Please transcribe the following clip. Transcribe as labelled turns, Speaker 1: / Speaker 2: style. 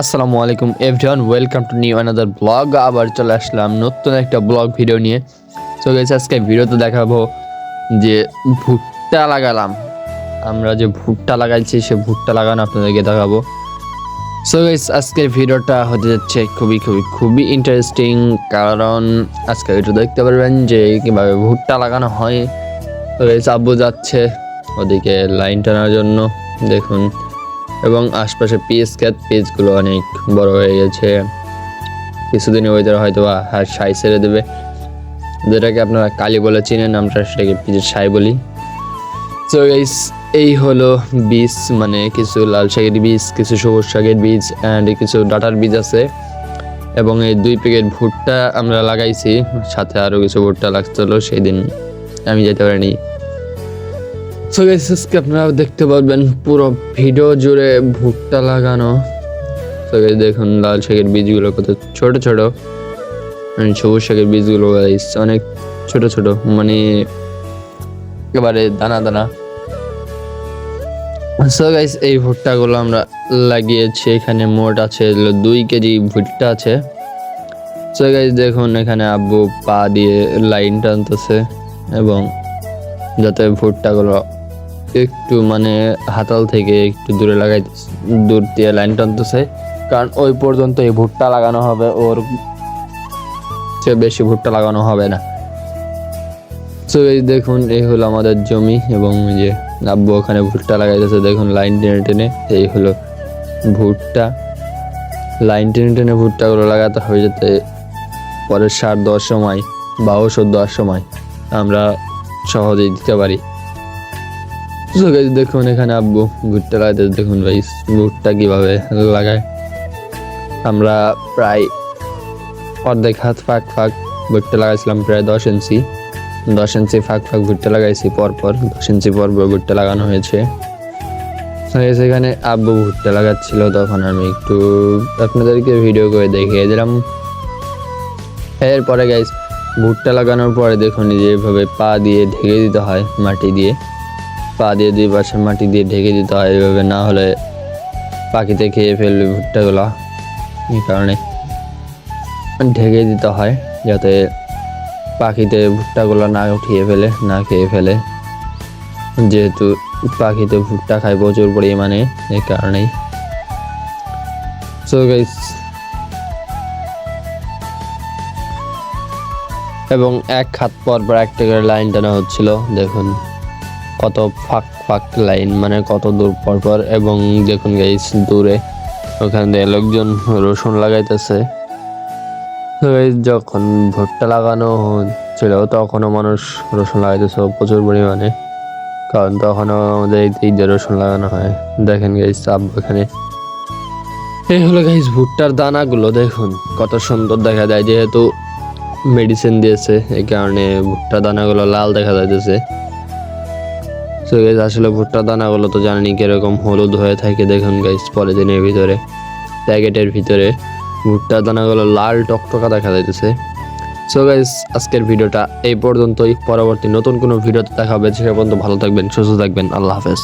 Speaker 1: আসসালামু আলাইকুম everyone welcome to new another blog আবার চলে আসলাম নতুন একটা ব্লগ ভিডিও নিয়ে। সো গেছে আজকে ভিডিওতে দেখাবো যে ভুট্টা লাগালাম। আমরা যে ভুট্টা লাগাইছি, সে ভুট্টা লাগানো আপনাদেরকে দেখাবো। সো গাইস আজকের ভিডিওটা হতে যাচ্ছে খুবই খুবই খুবই ইন্টারেস্টিং কারণ আজকে ভিডিও দেখতে পারবেন যে কীভাবে ভুট্টা লাগানো হয়। তো গাইস আব্বু যাচ্ছে ওদিকে লাইন টানার জন্য। দেখুন। এবং আশপাশে পিস ক্ষেত পিসগুলো অনেক বড় হয়ে গেছে। কিছুদিনের ওয়েদার হয়তো হার সাই ছেড়ে দেবে। যেটাকে আপনারা কালি বলে চিনেন, আমরা সেটাকে পিসের সাই বলি। তো গাইস এই হলো বীজ মানে কিছু লাল শাকের বীজ, কিছু সবুজ শাকের বীজ অ্যান্ড কিছু ডাটার বীজ আছে। এবং এই দুই প্যাকেট ভুট্টা আমরা লাগাইছি, সাথে আরও কিছু ভুট্টা লাগছিল সেই দিন আমি যেতে পারিনি। সো আজকে আপনারা দেখতে পারবেন পুরো ভিডিও জুড়ে ভুট্টা লাগানো। গাইস দেখুন লাল শাকের বীজগুলো কত ছোট ছোট। সবুজ শাকের বীজগুলো অনেক ছোট ছোট মানে একেবারে দানা দানা। সো গাইস এই ভুট্টাগুলো আমরা লাগিয়েছি, এখানে মোট আছে দুই কেজি ভুট্টা আছে। সো গাইস দেখুন এখানে আব্বু পা দিয়ে লাইন টানতেছে, এবং যাতে ভুট্টাগুলো একটু মানে হাতাল থেকে একটু দূরে লাগাই দূর দিয়ে লাইন টানতেছে। কারণ ওই পর্যন্ত এই ভুট্টা লাগানো হবে, ওর চেয়ে বেশি ভুট্টা লাগানো হবে না। তো এই দেখুন, এই হলো আমাদের জমি এবং যে আব্বু ওখানে ভুট্টা লাগাইতেছে। দেখুন, লাইন টেনে টেনে, এই হলো ভুট্টা। লাইন টেনে টেনে ভুট্টাগুলো লাগাতে হবে যাতে পরের সার দেওয়ার সময় বা ওষুধ দেওয়ার সময় আমরা সহজেই দিতে পারি। তো guys, দেখুন এখানে আব্বু ভুট্টা লাগাতে দেখুন ভাই ভুট্টা কীভাবে লাগায়। আমরা প্রায় অর্ধেক হাত ফাঁক ফাঁক ভুট্টা লাগাইছিলাম প্রায় দশ ইঞ্চি। দশ ইঞ্চি ফাঁক ফাঁক ভুট্টা লাগাইছি পরপর। দশ ইঞ্চি পর ভুট্টা লাগানো হয়েছে। এখানে আব্বু ভুট্টা লাগাচ্ছিল তখন আমি একটু আপনাদেরকে ভিডিও করে দেখিয়ে দিলাম। এরপরে গাইস ভুট্টা লাগানোর পরে দেখুন এই যে এভাবে পা দিয়ে ঢেকে দিতে হয় মাটি দিয়ে। পা দিয়ে দুই পাশে মাটি দিয়ে ঢেকে দিতে হয় এভাবে, না হলে পাখিতে খেয়ে ফেলবে ভুট্টাগুলো। এই কারণে ঢেকে দিতে হয় যাতে পাখিতে ভুট্টাগুলো না উঠিয়ে ফেলে, না খেয়ে ফেলে। যেহেতু পাখিতে ভুট্টা খায় প্রচুর পরিমাণে, এই কারণেই। সো গাইস এবং এক হাত পর পর একটা করে লাইন টানা হচ্ছিল, দেখুন। কত ফাঁক ফাঁক লাইন মানে কত দূর পর পর, এবং দেখুন গাইস দূরে ওখান দিয়ে লোকজন রসুন লাগাইতেছে। যখন ভুট্টা লাগানো হচ্ছিল, তখনও মানুষ রসুন লাগাইতেছে প্রচুর পরিমাণে। কারণ তখনও আমাদের এই দিয়ে রসুন লাগানো হয়। দেখেন গাইস আব্বু এখানে। এই হলো গাইস ভুট্টার দানাগুলো, দেখুন কত সুন্দর দেখা যায়। যেহেতু মেডিসিন দিয়েছে, এই কারণে ভুট্টা দানাগুলো লাল দেখা যাইতেছে। তো গাইজ আসলে ভুট্টা দানাগুলো তো জানেনি কীরকম হলুদ হয়ে থাকে। দেখুন গাইজ পলিথিনের ভিতরে, প্যাকেটের ভিতরে ভুট্টা দানাগুলো লাল টকটকা দেখা যাইতেছে। সো গাইজ আজকের ভিডিওটা এই পর্যন্তই। পরবর্তী নতুন কোনো ভিডিওতে দেখা হবে। সে পর্যন্ত ভালো থাকবেন, সুস্থ থাকবেন। আল্লাহ হাফেজ।